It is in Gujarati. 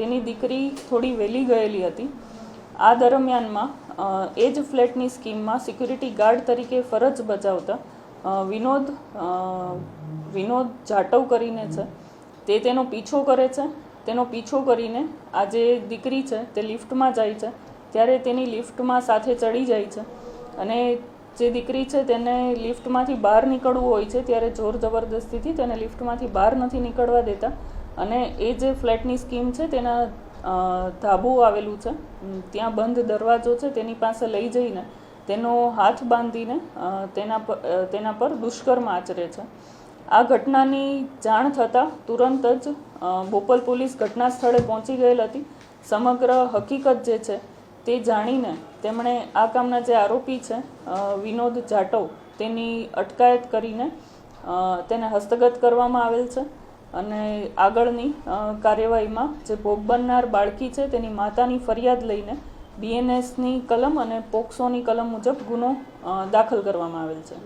તેની દીકરી થોડી વહેલી ગયેલી હતી. આ દરમિયાનમાં એ જ ફ્લેટની સ્કીમમાં સિક્યુરિટી ગાર્ડ તરીકે ફરજ બજાવતા વિનોદ વિનોદ જાટવ કરીને છે. તે તેનો પીછો કરે છે. તેનો પીછો કરીને આ જે દીકરી છે તે લિફ્ટમાં જાય છે. ત્યારે તેની લિફ્ટમાં સાથે ચડી જાય છે. અને જે દીકરી છે તેને લિફ્ટમાંથી બહાર નીકળવું હોય છે, ત્યારે જોર જબરદસ્તીથી તેને લિફ્ટમાંથી બહાર નથી નીકળવા દેતા. અને એ જે ફ્લેટની સ્કીમ છે, તેના ધાબું આવેલું છે ત્યાં બંધ દરવાજો છે, તેની પાસે લઈ જઈને તેનો હાથ બાંધીને તેના પર તેના પર દુષ્કર્મ આચરે છે. આ ઘટનાની જાણ થતાં તુરંત જ બોપલ પોલીસ ઘટના સ્થળે પહોંચી ગયેલ હતી. સમગ્ર હકીકત જે છે, તે જાણીને તેમણે આ કામના જે આરોપી છે વિનોદ જાટવ, તેની અટકાયત કરીને તેને હસ્તગત કરવામાં આવેલ છે. અને આગળની કાર્યવાહીમાં જે ભોગ બનનાર બાળકી છે, તેની માતાની ફરિયાદ લઈને બીએનએસની કલમ અને પોક્સોની કલમ મુજબ ગુનો દાખલ કરવામાં આવેલ છે.